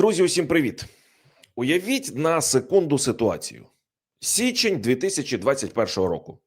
Друзі, усім привіт. Уявіть на секунду ситуацію. Січень 2021 року.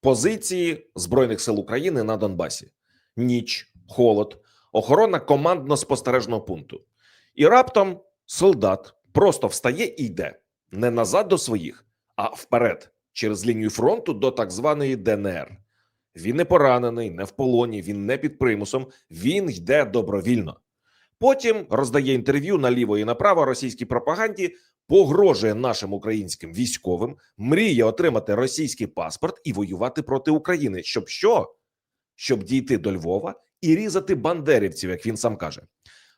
Позиції Збройних сил України на Донбасі. Ніч, холод, охорона командно-спостережного пункту. І раптом солдат просто встає і йде не назад до своїх, а вперед через лінію фронту до так званої ДНР. Він не поранений, не в полоні, він не під примусом, він йде добровільно. Потім роздає інтерв'ю наліво і направо російській пропаганді, погрожує нашим українським військовим, мріє отримати російський паспорт і воювати проти України. Щоб що? Щоб дійти до Львова і різати бандерівців, як він сам каже.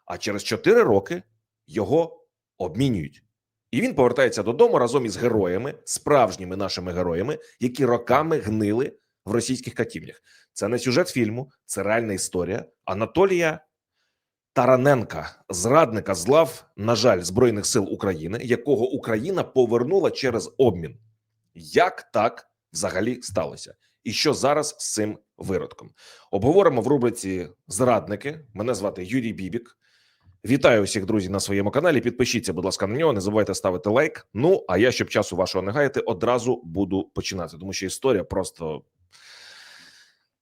А через 4 роки його обмінюють. І він повертається додому разом із героями, справжніми нашими героями, які роками гнили в російських катівнях. Це не сюжет фільму, це реальна історія. Анатолія Тараненка, зрадника з лав, на жаль, Збройних сил України, якого Україна повернула через обмін. Як так взагалі сталося? І що зараз з цим виродком? Обговоримо в рубриці Зрадники. Мене звати Юрій Бібік. Вітаю усіх друзів на своєму каналі. Підпишіться, будь ласка, на нього. Не забувайте ставити лайк. Ну а я, щоб часу вашого не гаяти, одразу буду починати, тому що історія просто.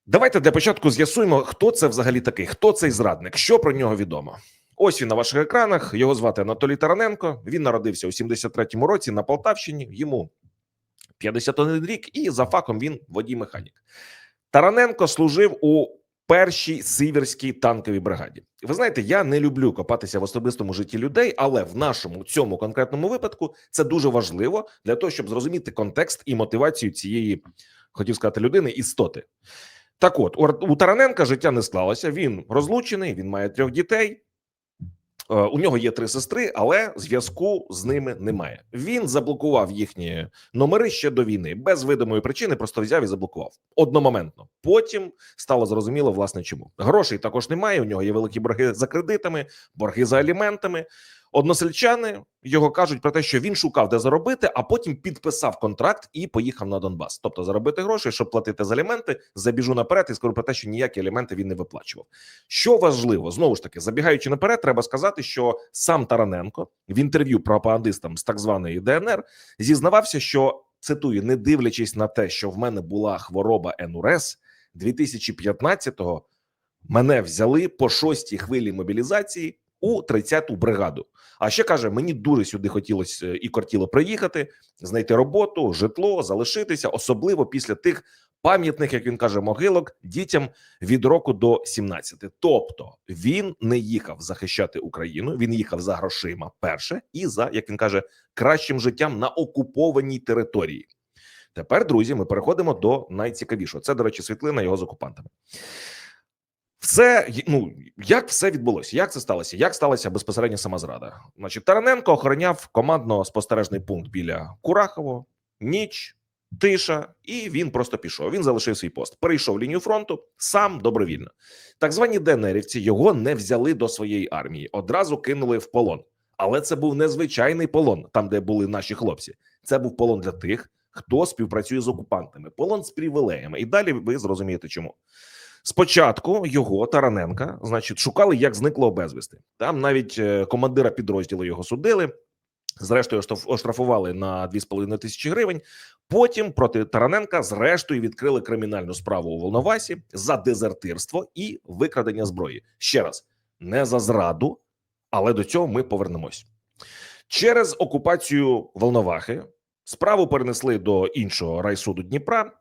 Давайте для початку з'ясуємо, хто це взагалі такий, хто цей зрадник, що про нього відомо. Ось він на ваших екранах. Його звати Анатолій Тараненко. Він народився у 73-му році на Полтавщині. Йому 51 рік, і за фахом він водій-механік. Тараненко служив у першій сіверській танковій бригаді. Ви знаєте, я не люблю копатися в особистому житті людей, але в нашому цьому конкретному випадку це дуже важливо для того, щоб зрозуміти контекст і мотивацію цієї, хотів сказати, людини істоти. Так, от у, Тараненка життя не склалося. Він розлучений, він має трьох дітей. Е, У нього є три сестри, але зв'язку з ними немає. Він заблокував їхні номери ще до війни, без видимої причини, просто взяв і заблокував одномоментно. Потім стало зрозуміло, власне, чому грошей також немає. У нього є великі борги за кредитами, борги за аліментами. Односельчани його кажуть про те, що він шукав де заробити, а потім підписав контракт і поїхав на Донбас. Тобто заробити гроші, щоб платити за аліменти. Забіжу наперед і скажу про те, що ніякі аліменти він не виплачував. Що важливо, знову ж таки, забігаючи наперед, треба сказати, що сам Тараненко в інтерв'ю пропагандистам з так званої ДНР зізнавався, що цитую, не дивлячись на те, що в мене була хвороба НУРЕС 2015-го мене взяли по шостій хвилі мобілізації у 30-ту бригаду. А ще каже: мені дуже сюди хотілося і кортіло приїхати, знайти роботу, житло, залишитися, особливо після тих пам'ятних, як він каже, могилок дітям від року до 17. Тобто він не їхав захищати Україну, він їхав за грошима перше і за як він каже, кращим життям на окупованій території. Тепер, друзі, ми переходимо до найцікавішого. Це, до речі, світлина його з окупантами. Все ну як все відбулося? Як це сталося? Як сталася безпосередньо сама зрада? Значить, Тараненко охороняв командно-спостережний пункт біля Курахово, ніч, тиша, і він просто пішов. Він залишив свій пост. Перейшов лінію фронту сам добровільно. Так звані ДНРівці його не взяли до своєї армії, одразу кинули в полон. Але це був незвичайний полон, там де були наші хлопці. Це був полон для тих, хто співпрацює з окупантами, полон з привілеями. І далі ви зрозумієте, чому. Спочатку його Тараненка, значить, шукали як зниклого безвісти. Там навіть е, командира підрозділу його судили. Зрештою, оштрафували на 2,5 тисячі гривень. Потім проти Тараненка, зрештою, відкрили кримінальну справу у Волновасі за дезертирство і викрадення зброї. Ще раз не за зраду, але до цього ми повернемось через окупацію Волновахи. Справу перенесли до іншого райсуду Дніпра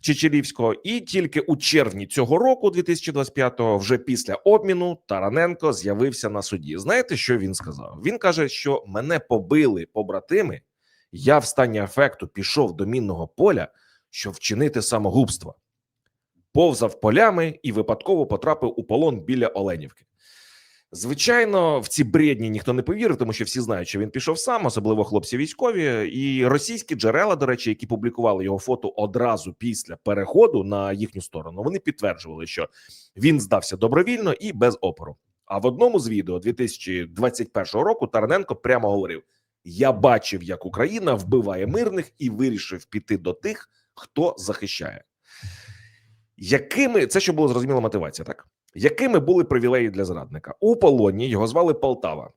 Чечерівського, і тільки у червні цього року, 2025-го, вже після обміну, Тараненко з'явився на суді. Знаєте, що він сказав? Він каже, що мене побили побратими. Я в стані афекту пішов до мінного поля, щоб вчинити самогубство, повзав полями і випадково потрапив у полон біля Оленівки. Звичайно, в ці бредні ніхто не повірив, тому що всі знають, що він пішов сам, особливо хлопці військові, і російські джерела, до речі, які публікували його фото одразу після переходу на їхню сторону, вони підтверджували, що він здався добровільно і без опору. А в одному з відео 2021 року Тараненко прямо говорив: Я бачив, як Україна вбиває мирних і вирішив піти до тих, хто захищає. Якими це що було зрозуміла мотивація, так? Якими були привілеї для зрадника у полоні? Його звали Полтава.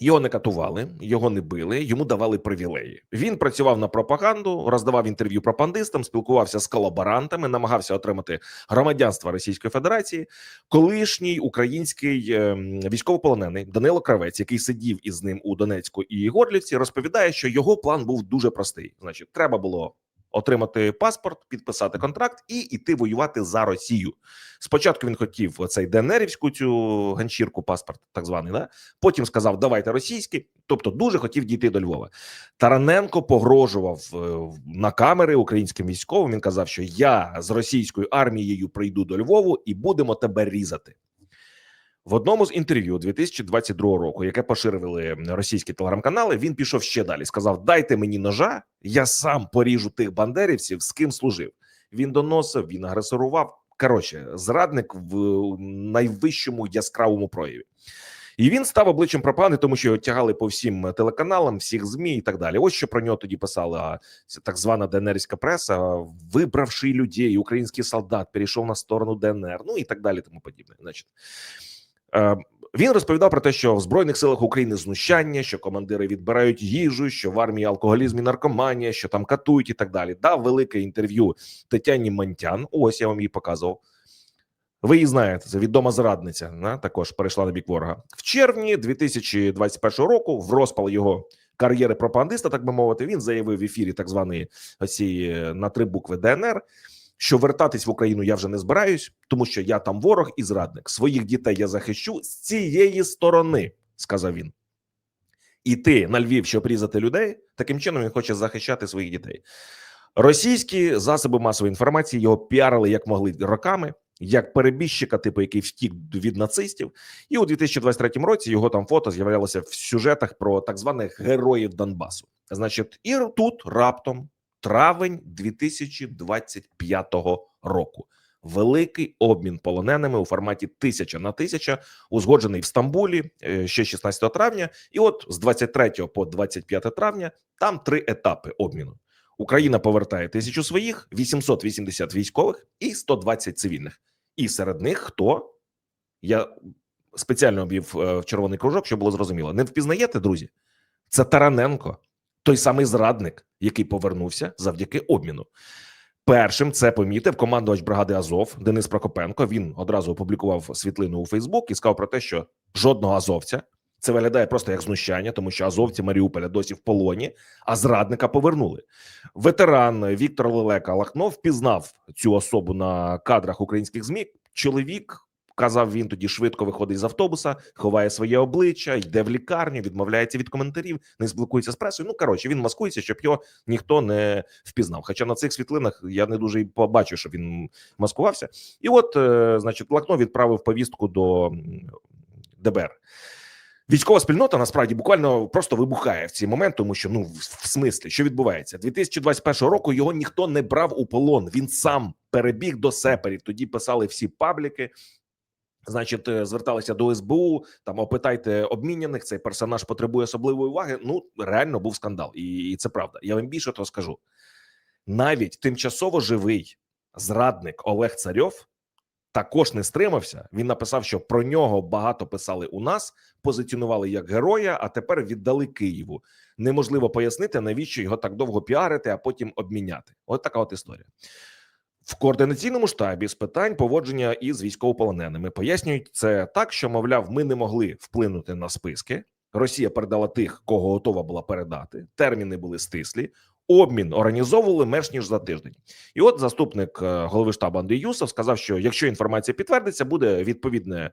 Його не катували, його не били, йому давали привілеї. Він працював на пропаганду, роздавав інтерв'ю пропагандистам, спілкувався з колаборантами, намагався отримати громадянство Російської Федерації. Колишній український ем, військовополонений Данило Кравець, який сидів із ним у Донецьку і Горлівці, розповідає, що його план був дуже простий. Значить, треба було отримати паспорт, підписати контракт і йти воювати за Росію. Спочатку він хотів оцей ДНРівську цю ганчірку, паспорт, так званий, да? потім сказав: давайте російський. Тобто, дуже хотів дійти до Львова. Тараненко погрожував е, на камери українським військовим. Він казав, що я з російською армією прийду до Львову і будемо тебе різати. В одному з інтерв'ю 2022 року, яке поширили російські телеграм-канали, він пішов ще далі. Сказав: Дайте мені ножа, я сам поріжу тих бандерівців, з ким служив. Він доносив, він агресорував. Коротше, зрадник в найвищому яскравому прояві. І він став обличчям пропаганди, тому що його тягали по всім телеканалам, всіх змі і так далі. Ось що про нього тоді писала так звана ДНРська преса, вибравши людей, український солдат перейшов на сторону ДНР, ну і так далі, тому подібне. Значить, він розповідав про те, що в збройних силах України знущання, що командири відбирають їжу, що в армії алкоголізм і наркоманія, що там катують і так далі. Дав велике інтерв'ю Тетяні Монтян. Ось я вам її показував. Ви її знаєте, це відома зрадниця. Не? Також перейшла на бік ворога в червні 2021 року. В розпал його кар'єри пропагандиста, так би мовити, він заявив в ефірі так званої оці на три букви ДНР. Що вертатись в Україну я вже не збираюсь, тому що я там ворог і зрадник. Своїх дітей я захищу з цієї сторони, сказав він. Іти на Львів, щоб різати людей. Таким чином він хоче захищати своїх дітей. Російські засоби масової інформації його піарили як могли роками, як перебіжчика, типу, який втік від нацистів. І у 2023 році його там фото з'являлося в сюжетах про так званих героїв Донбасу. Значить, і тут раптом травень 2025 року. Великий обмін полоненими у форматі тисяча на тисяча, узгоджений в Стамбулі е, ще 16 травня. І от з 23 по 25 травня там три етапи обміну. Україна повертає тисячу своїх, 880 військових і 120 цивільних. І серед них хто я спеціально обвів е, в червоний кружок, щоб було зрозуміло. Не впізнаєте, друзі? Це Тараненко, той самий зрадник, який повернувся завдяки обміну. Першим це помітив командувач бригади Азов Денис Прокопенко. Він одразу опублікував світлину у Фейсбук і сказав про те, що жодного азовця це виглядає просто як знущання, тому що азовці Маріуполя досі в полоні, а зрадника повернули. Ветеран Віктор Лелека Лахнов впізнав цю особу на кадрах українських змі. Чоловік казав він тоді швидко виходить з автобуса, ховає своє обличчя, йде в лікарню, відмовляється від коментарів, не спілкується з пресою. Ну коротше, він маскується, щоб його ніхто не впізнав. Хоча на цих світлинах я не дуже й побачив, що він маскувався. І от, е, значить, Лахнов відправив повістку до ДБР. Військова спільнота насправді буквально просто вибухає в цей момент, тому що ну в смислі, що відбувається 2021 року. Його ніхто не брав у полон. Він сам перебіг до сеперів. Тоді писали всі пабліки. Значить, е, зверталися до СБУ. Там опитайте обміняних. Цей персонаж потребує особливої уваги. Ну реально був скандал, і, і це правда. Я вам більше того скажу. Навіть тимчасово живий зрадник Олег Царьов також не стримався. Він написав, що про нього багато писали у нас, позиціонували як героя, а тепер віддали Києву. Неможливо пояснити, навіщо його так довго піарити, а потім обміняти. От така от історія. В координаційному штабі з питань поводження із військовополоненими пояснюють це так, що мовляв, ми не могли вплинути на списки. Росія передала тих, кого готова була передати. Терміни були стислі. Обмін організовували менш ніж за тиждень. І от заступник е, голови штабу Андрій Юсов сказав, що якщо інформація підтвердиться, буде відповідне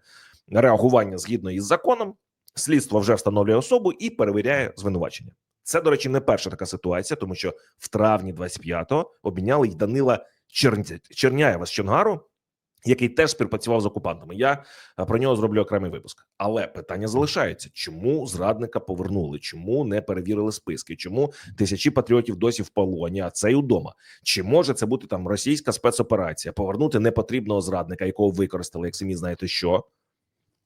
реагування згідно із законом. Слідство вже встановлює особу і перевіряє звинувачення. Це, до речі, не перша така ситуація, тому що в травні 25-го обміняли й Данила. Черняєва з Чонгару, який теж співпрацював з окупантами. Я е, про нього зроблю окремий випуск. Але питання залишається: чому зрадника повернули? Чому не перевірили списки? Чому тисячі патріотів досі в полоні? А цей удома? Чи може це бути там російська спецоперація? Повернути непотрібного зрадника, якого використали, як самі знаєте, що?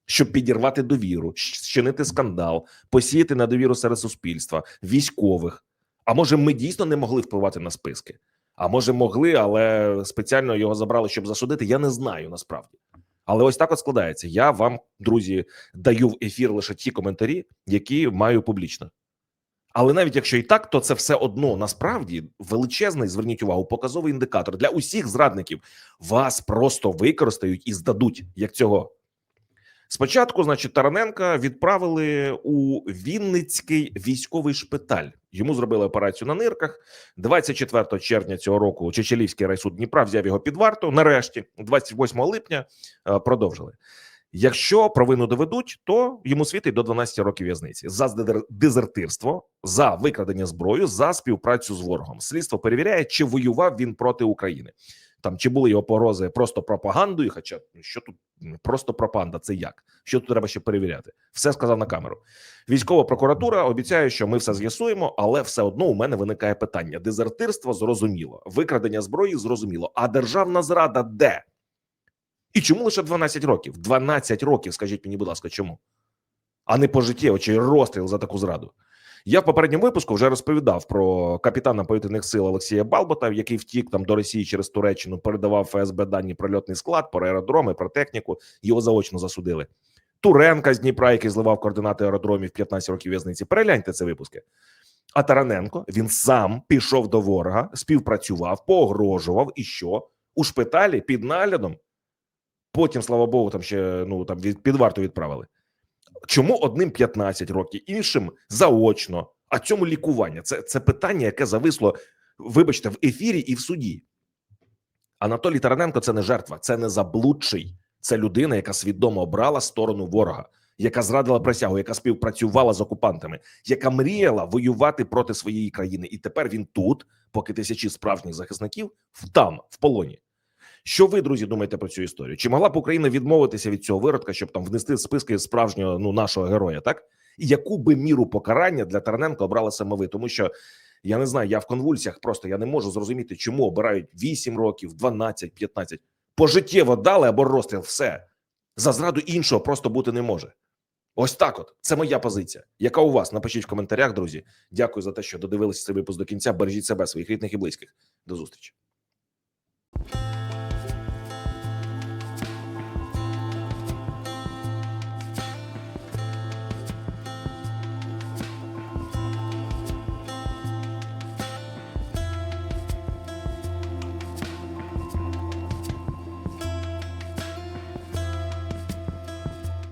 Щоб підірвати довіру, щинити скандал, посіяти недовіру серед суспільства, військових. А може, ми дійсно не могли впливати на списки? А може, могли, але спеціально його забрали, щоб засудити. Я не знаю насправді. Але ось так от складається. Я вам, друзі, даю в ефір лише ті коментарі, які маю публічно. Але навіть якщо і так, то це все одно насправді величезний, зверніть увагу, показовий індикатор для усіх зрадників. Вас просто використають і здадуть як цього. Спочатку, значить, Тараненка відправили у Вінницький військовий шпиталь. Йому зробили операцію на нирках. 24 червня цього року Чечелівський райсуд Дніпра взяв його під варту. Нарешті, 28 липня, е, продовжили. Якщо провину доведуть, то йому світить до 12 років в'язниці за дезертирство, за викрадення зброю, за співпрацю з ворогом. Слідство перевіряє, чи воював він проти України. Там чи були його порози просто пропагандою? Хоча ну, що тут просто пропаганда, це як? Що тут треба ще перевіряти? Все сказав на камеру. Військова прокуратура обіцяє, що ми все з'ясуємо, але все одно у мене виникає питання: дезертирство зрозуміло, викрадення зброї зрозуміло. А державна зрада де? І чому лише 12 років? 12 років, скажіть мені, будь ласка, чому? А не пожиттєво чи розстріл за таку зраду. Я в попередньому випуску вже розповідав про капітана повітряних сил Олексія Балбота, який втік там до Росії через Туреччину, передавав ФСБ дані про льотний склад, про аеродроми, про техніку. Його заочно засудили. Туренка з Дніпра, який зливав координати аеродромів 15 років в'язниці. Перегляньте це випуски. А Тараненко він сам пішов до ворога, співпрацював, погрожував і що у шпиталі під наглядом. Потім, слава Богу, там ще ну там від під варту відправили. Чому одним 15 років, іншим заочно, а цьому лікування? Це, це питання, яке зависло, вибачте, в ефірі і в суді. Анатолій Тараненко це не жертва, це не заблудший. Це людина, яка свідомо обрала сторону ворога, яка зрадила присягу, яка співпрацювала з окупантами, яка мріяла воювати проти своєї країни. І тепер він тут, поки тисячі справжніх захисників там, в полоні. Що ви, друзі, думаєте про цю історію? Чи могла б Україна відмовитися від цього виродка, щоб там внести в списки справжнього ну нашого героя? Так і яку би міру покарання для Тараненка обрали саме ви? Тому що я не знаю, я в конвульсіях просто я не можу зрозуміти, чому обирають 8 років, 12, 15. Пожиттєво дали або розстріл. Все за зраду іншого просто бути не може. Ось так, от це моя позиція. Яка у вас? Напишіть в коментарях, друзі. Дякую за те, що додивилися цей випуск до кінця. Бережіть себе, своїх рідних і близьких. До зустрічі.